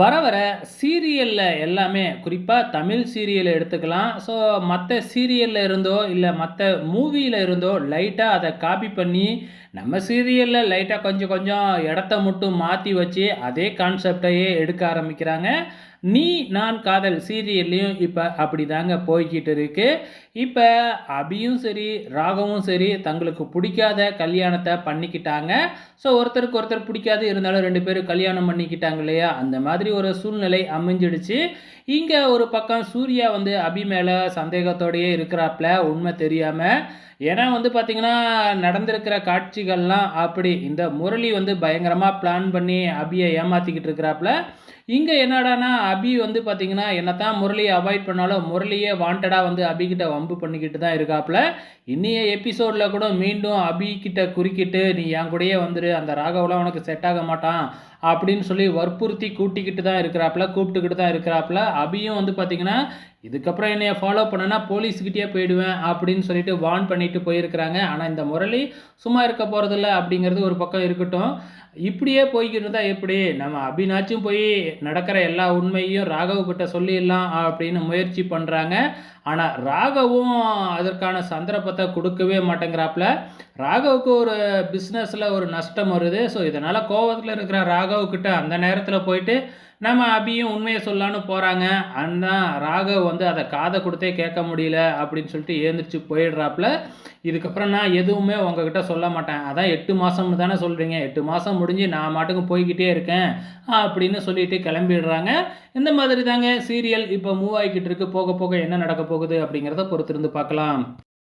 வர வர சீரியலில் எல்லாமே குறிப்பாக தமிழ் சீரியலை எடுத்துக்கலாம். ஸோ மற்ற சீரியலில் இருந்தோ இல்லை மற்ற மூவியில் இருந்தோ லைட்டாக அதை காப்பி பண்ணி நம்ம சீரியலில் லைட்டாக கொஞ்சம் கொஞ்சம் இடத்த மட்டும் மாற்றி வச்சு அதே கான்செப்டையே எடுக்க ஆரம்பிக்கிறாங்க. நீ நான் காதல் சீரியல்லையும் இப்போ அப்படி தாங்க போய்கிட்டு இருக்கு இப்போ அபியும் சரி ராகவும் சரி தங்களுக்கு பிடிக்காத கல்யாணத்தை பண்ணிக்கிட்டாங்க. ஸோ ஒருத்தருக்கு ஒருத்தர் பிடிக்காது இருந்தாலும் ரெண்டு பேரும் கல்யாணம் பண்ணிக்கிட்டாங்க இல்லையா? அந்த மாதிரி ஒரு சூழ்நிலை அமைஞ்சிடுச்சு. இங்கே ஒரு பக்கம் சூர்யா வந்து அபி மேலே சந்தேகத்தோடையே இருக்கிறாப்புல உண்மை தெரியாமல் ஏன்னா வந்து பார்த்திங்கன்னா நடந்திருக்கிற காட்சிகள்லாம் அப்படி. இந்த முரளி வந்து பயங்கரமாக பிளான் பண்ணி அபியை ஏமாற்றிக்கிட்டு இருக்கிறாப்புல இங்கே என்னடானா அபி வந்து பார்த்திங்கன்னா என்னத்தான் முரளியை அவாய்ட் பண்ணாலும் முரளியே வாண்டடாக வந்து அபிகிட்ட வம்பு பண்ணிக்கிட்டு தான் இருக்காப்புல இன்னைய எபிசோடில் கூட மீண்டும் அபிக்கிட்ட குறுக்கிட்டு நீ என் கூடயே வந்துடு அந்த ராகவெலாம் உனக்கு செட் ஆக மாட்டான் அப்படின்னு சொல்லி வற்புறுத்தி கூட்டிக்கிட்டு தான் இருக்கிறாப்புல கூப்பிட்டுக்கிட்டு தான் இருக்கிறாப்புல. அபியும் வந்து பார்த்தீங்கன்னா இதுக்கப்புறம் என்னைய ஃபாலோ பண்ணனா போலீஸ்கிட்டேயே போயிடுவேன் அப்படின்னு சொல்லிட்டு வார்ன் பண்ணிட்டு போயிருக்கிறாங்க. ஆனால் இந்த முரளி சும்மா இருக்க போகிறதில்ல அப்படிங்கிறது ஒரு பக்கம் இருக்கட்டும். இப்படியே போய்கிட்டு இருந்தால் எப்படி? நம்ம அபினாச்சும் போய் நடக்கிற எல்லா உண்மையும் ராகவ் கிட்ட சொல்லிடலாம் அப்படின்னு முயற்சி பண்ணுறாங்க ஆனால் ராகவும் அதற்கான சந்தர்ப்பத்தை கொடுக்கவே மாட்டேங்கிறாப்புல. ராகவுக்கு ஒரு பிஸ்னஸில் ஒரு நஷ்டம் வருது. ஸோ இதனால் கோவத்தில் இருக்கிற ராகவுக்கிட்ட அந்த நேரத்தில் போயிட்டு நம்ம அபியும் உண்மையை சொல்லான்னு போகிறாங்க ஆனால் ராகவ் வந்து அதை காதை கொடுத்தே கேட்க முடியல அப்படின்னு சொல்லிட்டு ஏந்திரிச்சு போயிடுறாப்புல. இதுக்கப்புறம் நான் எதுவுமே உங்ககிட்ட சொல்ல மாட்டேன். அதான் எட்டு மாதம்னு தானே சொல்கிறீங்க எட்டு மாதம் முடிஞ்சு நான் மாட்டுக்கு போய்கிட்டே இருக்கேன் அப்படின்னு சொல்லிட்டு கிளம்பிடுறாங்க. இந்த மாதிரி தாங்க சீரியல் இப்போ மூவ் ஆகிக்கிட்டு இருக்கு. போக போக என்ன நடக்க போகுது அப்படிங்கிறத பொறுத்திருந்து பார்க்கலாம்.